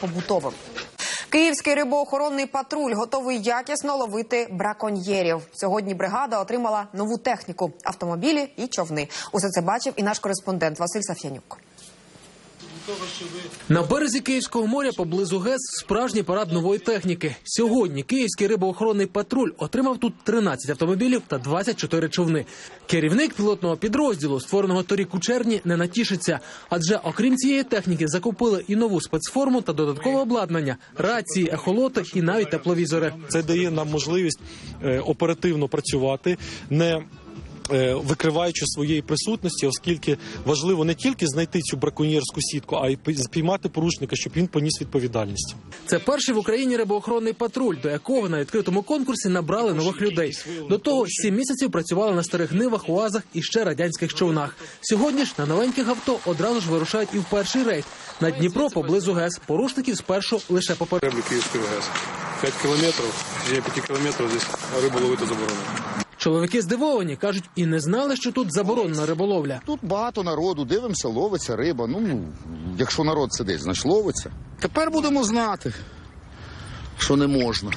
побутовим. Київський рибоохоронний патруль готовий якісно ловити браконьєрів. Сьогодні бригада отримала нову техніку автомобілі і човни. Усе це бачив і наш кореспондент Василь Саф'янюк. На березі Київського моря поблизу ГЕС справжній парад нової техніки. Сьогодні Київський рибоохоронний патруль отримав тут 13 автомобілів та 24 човни. Керівник пілотного підрозділу, створеного торік у червні, не натішиться. Адже окрім цієї техніки закупили і нову спецформу та додаткове обладнання, рації, ехолоти і навіть тепловізори. Це дає нам можливість е, оперативно працювати, не викриваючи своєї присутності, оскільки важливо не тільки знайти цю браконьєрську сітку, а й спіймати порушника, щоб він поніс відповідальність. Це перший в Україні рибоохоронний патруль, до якого на відкритому конкурсі набрали нових людей. До того сім місяців працювали на старих нивах, уазах і ще радянських човнах. Сьогодні ж на новеньких авто одразу ж вирушають і в перший рейд. На Дніпро поблизу ГЕС порушників спершу лише попередили. Корабль ГЕС. 5 кілометрів, в течение 5 кілометрів здесь рибу ловити заборонено. Чоловіки здивовані, кажуть, і не знали, що тут заборонена риболовля. Тут багато народу, дивимося, ловиться риба. Ну, якщо народ сидить, значить ловиться. Тепер будемо знати, що не можна.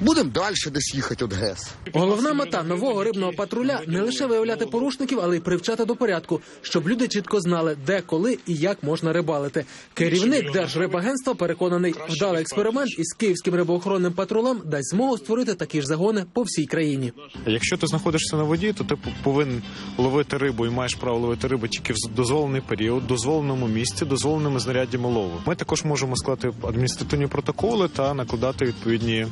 Будемо далі десь їхати від ГЕС. Головна мета нового рибного патруля не лише виявляти порушників, але й привчати до порядку, щоб люди чітко знали, де, коли і як можна рибалити. Керівник Держрибагентства переконаний, вдалий експеримент із київським рибоохоронним патрулем дасть змогу створити такі ж загони по всій країні. Якщо ти знаходишся на воді, то ти повинен ловити рибу і маєш право ловити рибу тільки в дозволений період, дозволеному місці, дозволеними знаряддями лову. Ми також можемо склати адміністративні протоколи та накладати відповідні е,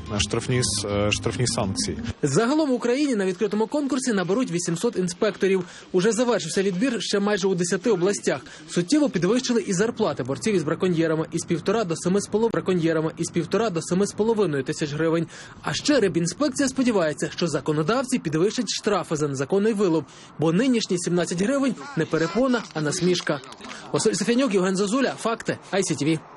штрафні е, штрафні санкції. Загалом в Україні на відкритому конкурсі наберуть 800 інспекторів. Уже завершився відбір ще майже у 10 областях. Суттєво підвищили і зарплати борців із браконьєрами із півтора до семи з половиною браконьєрами із півтора до семи з половиною тисяч гривень. А ще рибінспекція сподівається, що законодавці підвищать штрафи за незаконний вилов, бо нинішні 17 гривень не перепона, а насмішка. Василь Сафянюк, Євген Зозуля. Факти ICTV.